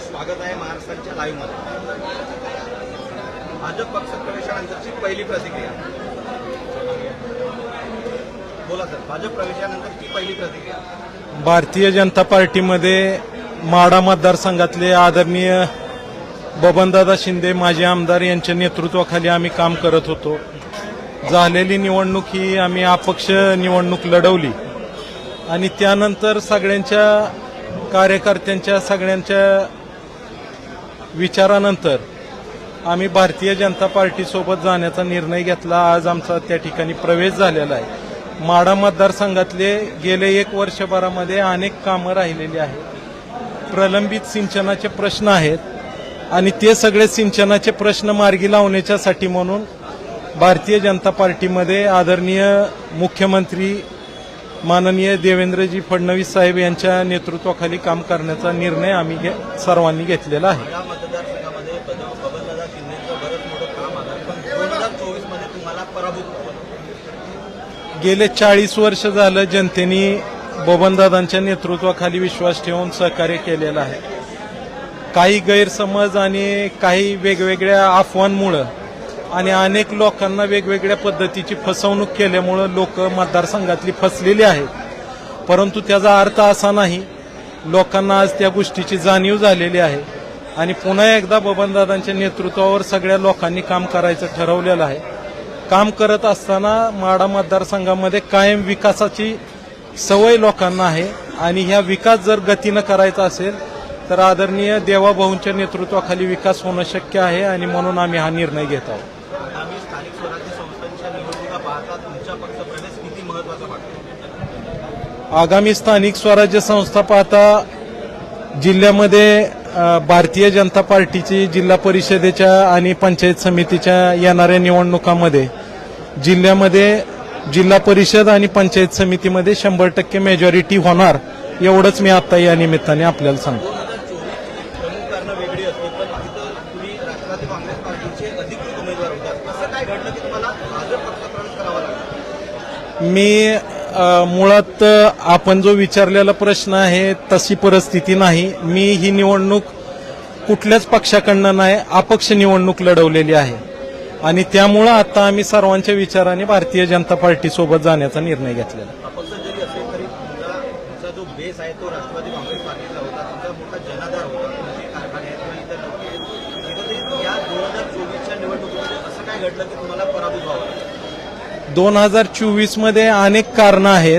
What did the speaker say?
स्वागत आहे महाराष्ट्राच्या लाईव्हमध्ये. भाजप पक्ष प्रवेशानंतरची पहिली प्रतिक्रिया. बोला सर भाजप प्रवेशानंतरची पहिली प्रतिक्रिया. भारतीय जनता पार्टीमध्ये माडा मतदारसंघातले आदरणीय बबनदादा शिंदे माजी आमदार यांच्या नेतृत्वाखाली आम्ही काम करत होतो. झालेली निवडणूक ही आम्ही अपक्ष निवडणूक लढवली. आणि त्यानंतर सगळ्यांच्या कार्यकर्त्यांच्या सगळ्यांच्या विचारानंतर आम्ही भारतीय जनता पार्टीसोबत जाण्याचा निर्णय घेतला. आज आमचा त्या ठिकाणी प्रवेश झालेला आहे. माडा मतदारसंघातले गेले एक वर्षभरामध्ये अनेक कामं राहिलेली आहेत. प्रलंबित सिंचनाचे प्रश्न आहेत आणि ते सगळे सिंचनाचे प्रश्न मार्गी लावण्याच्यासाठी म्हणून भारतीय जनता पार्टीमध्ये आदरणीय मुख्यमंत्री माननीय देवेंद्रजी फडणवीस साहेब यांच्या नेतृत्वाखाली काम करण्याचा निर्णय आम्ही सर्वांनी घेतलेला आहे. गेले चाळीस वर्ष झालं जनतेने बबनदादांच्या नेतृत्वाखाली विश्वास ठेवून सहकार्य केलेलं आहे. काही गैरसमज आणि काही वेगवेगळ्या अफवांमुळं आणि अनेक लोकांना वेगवेगळ्या पद्धतीची फसवणूक केल्यामुळं लोक मतदारसंघातली फसलेली आहेत. परंतु त्याचा अर्थ असा नाही लोकांना आज त्या गोष्टीची जाणीव झालेली आहे. आणि पुन्हा एकदा बबनदादांच्या नेतृत्वावर सगळ्या लोकांनी काम करायचं ठरवलेलं आहे. काम करत असताना माडा मतदारसंघामध्ये कायम विकासाची सवय लोकांना आहे. आणि ह्या विकास जर गतीनं करायचा असेल तर आदरणीय देवाभाऊंच्या नेतृत्वाखाली विकास होणं शक्य आहे आणि म्हणून आम्ही हा निर्णय घेत आहोत आगामी स्थानिक स्वराज्य संस्थांच्या निवडणुका पाहता तुमच्या पक्ष प्रवेश किती महत्त्वाचा वाटतो आगामी स्थानिक स्वराज्य संस्था पाहता जिल्ह्यामध्ये भारतीय जनता पार्टीची जिल्हा परिषदेच्या आणि पंचायत समितीच्या येणाऱ्या निवडणुकामध्ये जिल्ह्यामध्ये जिल्हा परिषद आणि पंचायत समितीमध्ये शंभर टक्के मेजॉरिटी होणार एवढंच मी आता या निमित्ताने आपल्याला सांगतो. अधिकृत उमेदवार होतात. असं काय घडलं की तुम्हाला भाजप पक्षात प्रवेश करावा लागला? मी मुळात आपण जो विचारलेला प्रश्न आहे तशी परिस्थिती नाही. मी ही निवडणूक कुठल्याच पक्षाकडनं नाही अपक्ष निवडणूक लढवलेली आहे. आणि त्यामुळं आता आम्ही सर्वांच्या विचाराने भारतीय जनता पार्टीसोबत जाण्याचा निर्णय घेतलेला चोवीसच्या निवडणुकीमध्ये असं काय घडलं की तुम्हाला पराभूत व्हावं? लागलं दोन हजार चोवीसमध्ये अनेक कारणं आहेत.